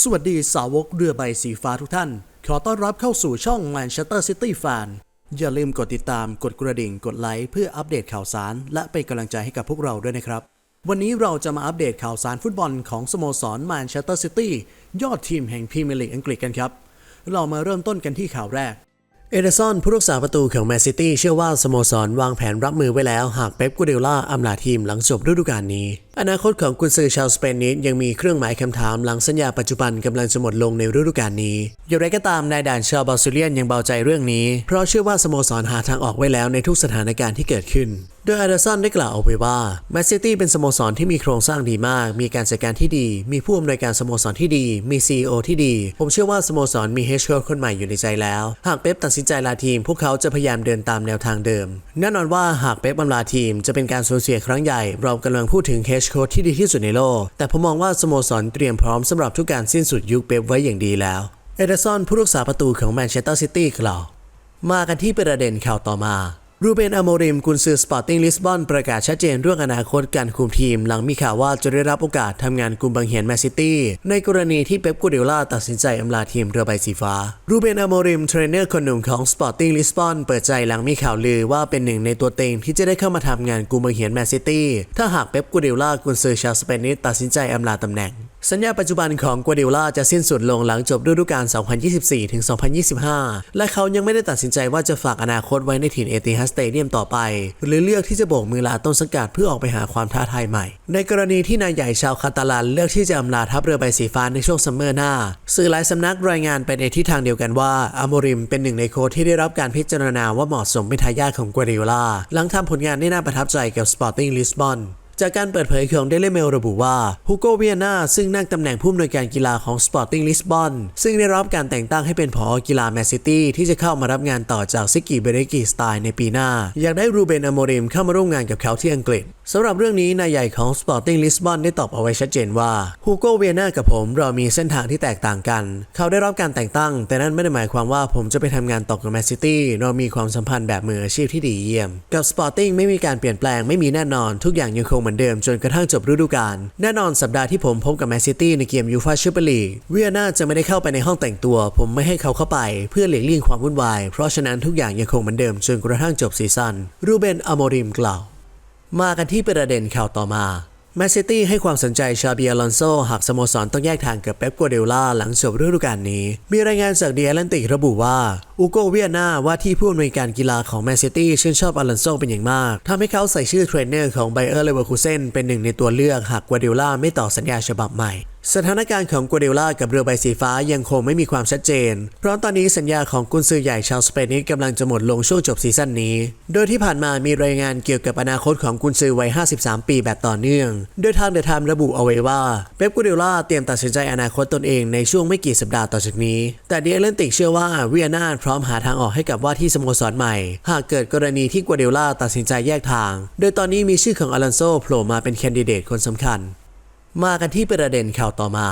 สวัสดีสาวกเรือใบสีฟ้าทุกท่าน ขอต้อนรับเข้าสู่ช่อง Manchester City Fan อย่าลืมกดติดตามกดกระดิ่งกดไลค์เพื่ออัปเดตข่าวสาร และเป็นกำลังใจให้กับพวกเราด้วยนะครับ วันนี้เราจะมาอัปเดตข่าวสารฟุตบอลของสโมสร Manchester City ยอดทีมแห่งพรีเมียร์ลีกอังกฤษกันครับ เรามาเริ่มต้นกันที่ข่าวแรก เอเดอร์สันผู้รักษาประตูของแมนซิตี้เชื่อว่าสโมสรวางแผนรับมือไว้แล้ว หากเป๊ปกูเดล่าอำลาทีมหลังจบฤดูกาลนี้อนาคตของกุนซือชาวสเปนนี้ยังมีเครื่องหมายคำถามหลังสัญญาปัจจุบันกำลังจะหมดลงในฤดูกาลนี้ อย่างไรก็ตามนายด่านชาวบาซิเลียนยังเบาใจเรื่องนี้ เพราะเชื่อว่าสโมสรหาทางออกไว้แล้วในทุกสถานการณ์ที่เกิดขึ้น โดยอเดอร์สันได้กล่าวเอาไว้ว่าแมนซิตี้เป็นสโมสรที่มีโครงสร้างดีมาก มีการจัดการที่ดี มีผู้อำนวยการสโมสรที่ดี มี CEO ที่ดี ผมเชื่อว่าสโมสรมีเฮดโค้ชคนใหม่อยู่ในใจแล้ว หากเป๊ปตัดสินใจลาทีม พวกเขาจะพยายามเดินตามแนวทางเดิม แน่นอนว่าหากเป๊ปอำลาทีมจะเป็นการสูญเสียครั้งใหญ่ เรากำลังพูดถึงเฮชโค้ดที่ดีที่สุดในโลก แต่ผมมองว่าสโมสรเตรียมพร้อมสำหรับทุกการสิ้นสุดยุคเป๊ปไว้อย่างดีแล้ว เอเดอร์สันผู้รักษาประตูของแมนเชสเตอร์ซิตี้กล่าวมากันที่ประเด็นข่าวต่อมา รูเบนอโมริมกุนซือสปอร์ติ้งลิสบอนประกาศชัดเจนเรื่องอนาคตการคุมทีม หลังมีข่าวว่าจะได้รับโอกาสทำงานกุมบังเหียนแมนซิตี้ในกรณีที่เป๊ปกูเดล่าตัดสินใจอำลาทีมเรือใบสีฟ้า รูเบนอโมริมเทรนเนอร์คนหนุ่มของสปอร์ติ้งลิสบอนเปิดใจหลังมีข่าวลือว่าเป็นหนึ่งในตัวเต็งที่จะได้เข้ามาทำงานกุมบังเหียนแมนซิตี้ถ้าหากเป๊ปกูเดล่ากุนซือชาวสเปนิสตัดสินใจอำลาตำแหน่ง สัญญาปัจจุบันของกัวเดล่าจะสิ้นสุดลงหลังจบฤดูกาล 2024-2025 และเขายังไม่ได้ตัดสินใจว่าจะฝากอนาคตไว้ในถิ่นเอติฮัสเตเดียมต่อไป หรือเลือกที่จะโบกมือลาต้นสังกัดเพื่อออกไปหาความท้าทายใหม่ ในกรณีที่นายใหญ่ชาวคาตาลันเลือกที่จะอำลาทัพเรือใบสีฟ้าในช่วงซัมเมอร์หน้า สื่อหลายสำนักรายงานไปในทิศทางเดียวกันว่าอาโมริมเป็นหนึ่งในโค้ชที่ได้รับการพิจารณาว่าเหมาะสมเป็นทายาทของกัวเดล่าหลังทำผลงานได้น่าประทับใจกับสปอร์ติ้งลิสบอน จากการเปิดเผยของ Daily Mail ระบุว่าฮูโกเวียนาซึ่งนั่งตำแหน่งผู้อำนวยการกีฬาของ Sporting Lisbon ซึ่งได้รับการแต่งตั้งให้เป็นผอกีฬาแมนซิตี้ที่จะเข้ามารับงานต่อจากซิกิเบเรกิสไตล์ในปีหน้า อยากได้รูเบนอโมริมเข้ามาร่วมงานกับเขาที่อังกฤษสำหรับเรื่องนี้นายใหญ่ของ Sporting Lisbon ได้ตอบเอาไว้ชัดเจนว่าฮูโกเวียนากับผมเรามีเส้นทางที่แตกต่างกัน เขาได้รับการแต่งตั้ง แต่นั่นไม่ได้หมายความว่าผมจะไปทำงานต่อกับแมนซิตี้เรามีความสัมพันธ์แบบมืออาชีพที่ดีเยี่ยม กับ Sporting ไม่มีการเปลี่ยนแปลงไม่มีแน่นอนทุกอย่างยังคงเหมือนเดิมจนกระทั่งจบฤดูกาลแน่นอนสัปดาห์ที่ผมพบกับแมนซิตี้ในเกมยูฟาแชมเปี้ยนลีกเวียนาจะไม่ได้เข้าไปในห้องแต่งตัว ผมไม่ให้เขาเข้าไปเพื่อหลีกเลี่ยงความวุ่นวาย เพราะฉะนั้นทุกอย่างยังคงเหมือนเดิมจนกระทั่งจบซีซั่นรูเบนอโมริมกล่าว มากันที่ประเด็นข่าวต่อมาแมนซิตี้ให้ความสนใจชาบีอลอนโซหากสโมสรต้องแยกทางกับเป๊ปกัวเดล่าหลังจบฤดูกาลนี้ มีรายงานจากเดียแลนติกระบุว่า อูโกเวียนาว่าที่ผู้อำนวยการกีฬาของแมนซิตี้ชื่นชอบอลอนโซเป็นอย่างมากทำให้เขาใส่ชื่อเทรนเนอร์ของไบเออร์เลเวอร์คูเซนเป็นหนึ่งในตัวเลือกหากกัวเดล่าไม่ต่อสัญญาฉบับใหม่สถานการณ์ของกัวเดล่ากับเรือใบสีฟ้ายังคงไม่มีความชัดเจน เพราะตอนนี้สัญญาของกุนซือใหญ่ชาวสเปนนี้กำลังจะหมดลงช่วงจบซีซั่นนี้ โดยที่ผ่านมามีรายงานเกี่ยวกับอนาคตของกุนซือวัย 53 ปีแบบต่อเนื่อง โดยทางเดอะไทม์ระบุเอาไว้ว่า เป๊ปกัวเดล่าเตรียมตัดสินใจอนาคตตนเองในช่วงไม่กี่สัปดาห์ต่อจากนี้ แต่เดียเลนติกเชื่อว่าเวียนาพร้อม้อมหาทางออกให้กับว่าที่สโมสรใหม่ หากเกิดกรณีที่กัวเดล่าตัดสินใจแยกทาง โดยตอนนี้มีชื่อของอลันโซโผล่มาเป็นแคนดิเดตคนสำคัญ มากันที่ประเด็นข่าวต่อมา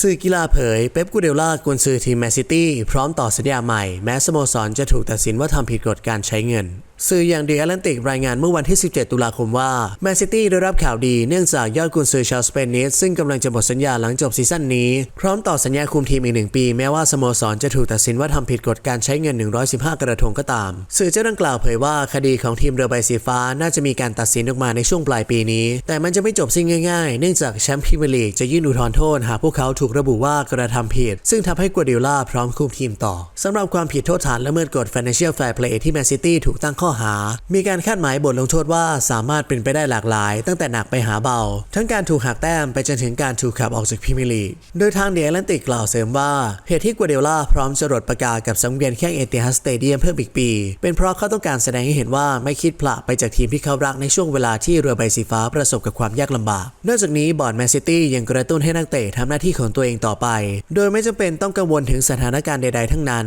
สื่อกีฬาเผย เป๊ปกูเดล่ากุนซือทีมแมนซิตี้พร้อมต่อสัญญาใหม่ แม้สโมสรจะถูกตัดสินว่าทำผิดกฎการใช้เงิน สื่ออย่างเดีแอตแลนติกรายงานเมื่อวันที่ 17 ตุลาคมว่าแมนซิตี้ได้รับข่าวดีเนื่องจากยอดกุนซือชาวสเปนนิสซึ่งกำลังจะหมดสัญญาหลังจบซีซั่นนี้ พร้อมต่อสัญญาคุมทีมอีกหนึ่งปี แม้ว่าสโมสรจะถูกตัดสินว่าทำผิดกฎการใช้เงิน 115 กระทงก็ตาม สื่อเจ้าดังกล่าวเผยว่าคดีของทีมเรือใบสีฟ้าน่าจะมีการตัดสินออกมาในช่วงปลายปีนี้ แต่มันจะไม่จบสิ้นง่ายๆ เนื่องจากแชมป์พรีเมียร์ลีกจะยื่นอุทธรณ์โทษหากพวกเขาถูกระบุว่ากระทำผิด ซึ่งทำให้กัวเดล่าพร้อมคุมทีมต่อสำหรับความผิดโทษฐานละเมิดกฎ Financial Fair Play ที่แมนซิตี้ถูกตั้งข้อหา มีการคาดหมายบทลงโทษว่าสามารถเป็นไปได้หลากหลาย ตั้งแต่หนักไปหาเบา ทั้งการถูกหักแต้มไปจนถึงการถูกขับออกจากพรีเมียร์ลีโดยทางเดียแลนติกกล่าวเสริมว่าเหตุที่กัวเดล่าพร้อมจะรดประกาศกับสังเวียนแข่งเอติฮัสสเตเดียมเพิ่มอีกปี เป็นเพราะเขาต้องการแสดงให้เห็นว่าไม่คิดพละไปจากทีมที่เขารักในช่วงเวลาที่เรือใบสีฟ้าประสบกับความยากลำบาก นอกจากนี้บอร์ดแมนซิตี้ยังกระตุ้นให้นักเตะทำหน้าที่ของตัวเองต่อไป โดยไม่จำเป็นต้องกังวลถึงสถานการณ์ใด ๆ ทั้งนั้น